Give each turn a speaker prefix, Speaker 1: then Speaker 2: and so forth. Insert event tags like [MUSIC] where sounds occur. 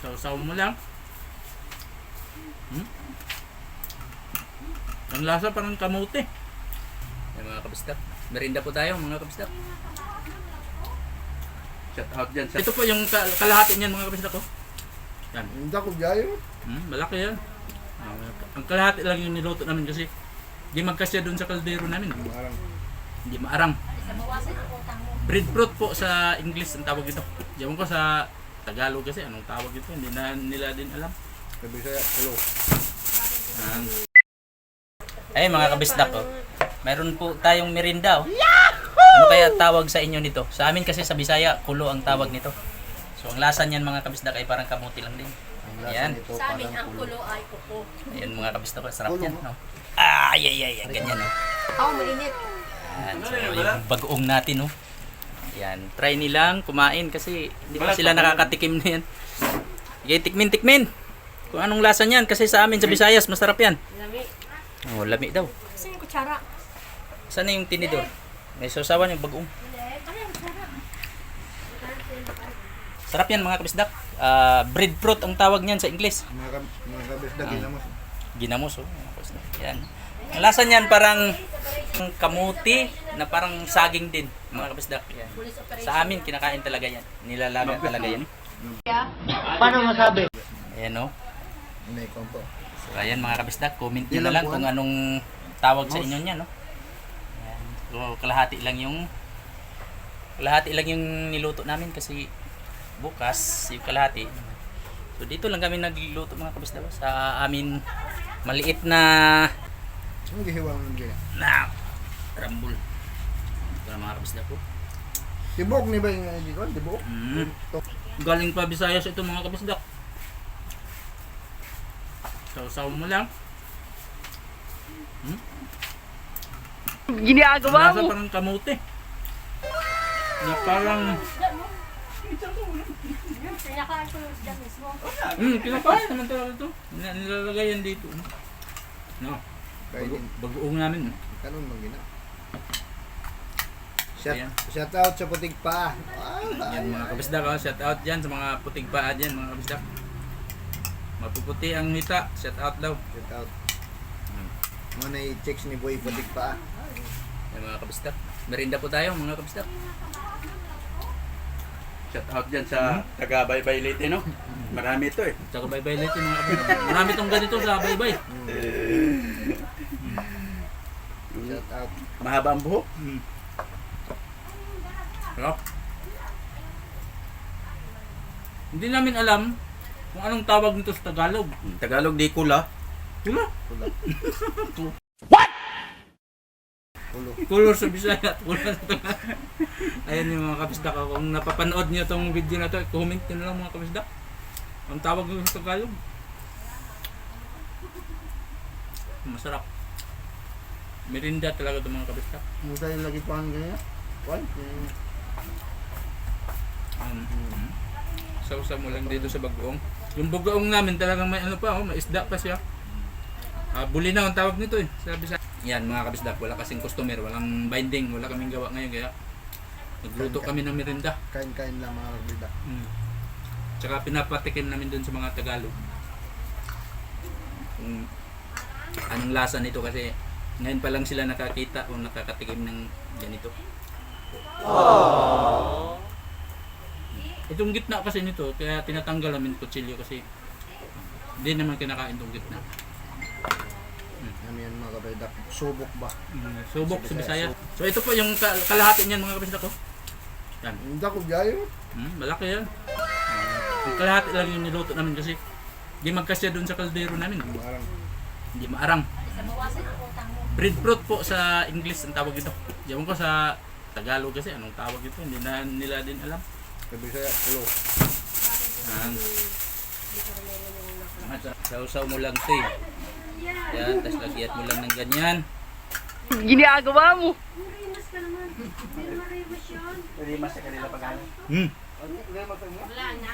Speaker 1: Sausaw mo lang. Hmm? Ang lasa parang kamote.
Speaker 2: Yan mga kabisdak. Merinda po tayo mga kabisdak.
Speaker 1: Shout out dyan. Ito po yung ka- kalahati niyan mga kabisdak ko. Yan.
Speaker 3: Hindi ako gayo.
Speaker 1: Hmm, malaki yan. Ah, ang kalahati lang yung niluto namin kasi di magkasya doon sa kaldero namin.
Speaker 3: Parang
Speaker 1: Hindi maarang. Breadfruit po sa English ang tawag ito. Diyan ko sa Tagalog kasi anong tawag ito. Hindi na nila din alam.
Speaker 3: sabi saya, hello.
Speaker 1: Yan.
Speaker 2: Ay mga kabisdak ko. Mayroon po tayong merinda oh. Ano kaya tawag sa inyo nito? Sa amin kasi sa Bisaya, kulo ang tawag nito. So ang lasa niyan mga kabisdak ay parang kamuti lang din.
Speaker 3: Ang lasa
Speaker 2: Yan.
Speaker 3: nito
Speaker 4: Sa amin,
Speaker 3: parang
Speaker 4: ang
Speaker 3: kulo.
Speaker 4: kulo ay kuko.
Speaker 2: Ayan mga kabisdak ko, sarap
Speaker 3: Kulo
Speaker 2: yan. No? Ay, ay, ay, ay, ganyan oh.
Speaker 4: Ako, malinit.
Speaker 2: Yan, so yung bagoong natin oh. Yan, try nilang kumain kasi hindi pa sila nakakatikim na yan. Sige, tikmin, tikmin. Kung anong lasa niyan kasi sa amin sa Visayas masarap yan.
Speaker 4: Lami.
Speaker 2: Oh, lami daw.
Speaker 4: Kasi yung kutsara.
Speaker 2: Saan yung tinidor? May sausawan yung
Speaker 4: kutsara?
Speaker 2: Sarap yan mga kabisdak. Ah, breadfruit ang tawag niyan sa English.
Speaker 3: Mga, mga kabisda,
Speaker 2: Ah.
Speaker 3: ginamos.
Speaker 2: Ginamos oh. kabisdak. Yan. Ang lasa niyan parang kamuti na parang saging din mga kabisdak. Yan.
Speaker 4: Police operation.
Speaker 2: Sa amin kinakain talaga yan. Nilalaga talaga yan.
Speaker 5: Paano masabi?
Speaker 2: Ayan oh.
Speaker 3: May kompo.
Speaker 2: So ayan mga kabisdak, comment nyo na lang kung anong tawag sa inyo niya, no? Ayan. So kalahati lang yung kalahati lang yung niluto namin kasi bukas yung kalahati. So dito lang kami nagluluto mga kabisdak sa amin maliit na
Speaker 3: Ang gihiwa mo
Speaker 2: na rambul. Ito na mga kabisdak ko.
Speaker 3: Tibok ni ba yung gikon? Tibok?
Speaker 1: Mm. Galing pa Visayas ito mga kabisdak. Sausaw mo lang. Hmm?
Speaker 5: Ginagawa
Speaker 1: Lasa
Speaker 5: mo.
Speaker 1: parang kamote. Na parang
Speaker 4: Pinakain ko yung isda mismo.
Speaker 1: Hmm, kinakain naman talaga ito. Nil- Nilalagay yan dito. no? Bago, bagoong namin. no?
Speaker 3: Kanon bang gina? Shout,
Speaker 1: Ayan.
Speaker 3: shout out sa putig pa. Ah,
Speaker 1: Yan mga kabisdak, oh. shout out dyan sa mga puting paa dyan mga kabisdak. Mapuputi ang hita, shout out daw.
Speaker 3: Shout out.
Speaker 1: Hmm.
Speaker 3: Mo na i-checks ni Boy putig pa.
Speaker 2: Yan mga kabisdak. Merinda po tayo mga kabisdak.
Speaker 6: Shout out dyan sa taga Baybay Leyte, no? Marami ito eh.
Speaker 1: Tsaka bye-bye later mga kabisdak. [LAUGHS] Marami tong ganito sa bye-bye.
Speaker 3: Shout out.
Speaker 6: Mahaba ang buhok.
Speaker 1: Sarap. Hindi namin alam kung anong tawag nito sa Tagalog.
Speaker 6: Tagalog di kula.
Speaker 1: Tula.
Speaker 3: Kulo.
Speaker 1: Color sa Bisaya at color sa Tagalog. Ayan yung mga kabisdak. oh. Kung napapanood niyo tong video na to, comment niyo na lang mga kabisdak. Ang tawag nito sa Tagalog. Masarap. Merinda talaga itong mga kabisdak.
Speaker 3: Mo tayo lagi pa ang gaya. Mm.
Speaker 1: Um, Sausa mo lang dito sa bagoong. Yung bagoong namin talagang may ano pa, oh, may isda pa siya. Ah, buli na ang tawag nito eh. Sabi sa Yan mga kabisdak, wala kasing customer, walang binding, wala kaming gawa ngayon kaya nagluto kami ng merinda.
Speaker 3: Kain-kain lang mga kabisda.
Speaker 1: Mm. Tsaka pinapatikim namin dun sa mga Tagalog. Kung anong lasa nito kasi ngayon pa lang sila nakakita o nakakatikim ng ganito. Itong gitna kasi nito, kaya tinatanggal namin kutsilyo kasi hindi naman kinakain itong gitna.
Speaker 3: Ano yan mga kabisda? Subok ba?
Speaker 1: Mm, subok sa
Speaker 3: Sa
Speaker 1: Bisaya. So ito po yung ka- kalahati niyan mga kapatid ko. Yan.
Speaker 3: Hindi ako gayo.
Speaker 1: Hmm, malaki yan. Yung kalahati lang yung niluto namin kasi hindi magkasya doon sa kaldero namin.
Speaker 3: Parang
Speaker 1: Hindi maarang.
Speaker 4: Mo.
Speaker 1: Breadfruit po sa English ang tawag ito. Diyan ko sa Tagalog kasi anong tawag ito. Hindi na nila din alam.
Speaker 3: Sabi saya, hello.
Speaker 1: Yan.
Speaker 2: Sausaw mo lang ito eh. Yan, tapos lagyan mo lang ng ganyan.
Speaker 5: Ginagawa mo.
Speaker 4: Ka.
Speaker 6: Pwede mas sa kanila pagkain.
Speaker 1: Hmm.
Speaker 4: Wala na.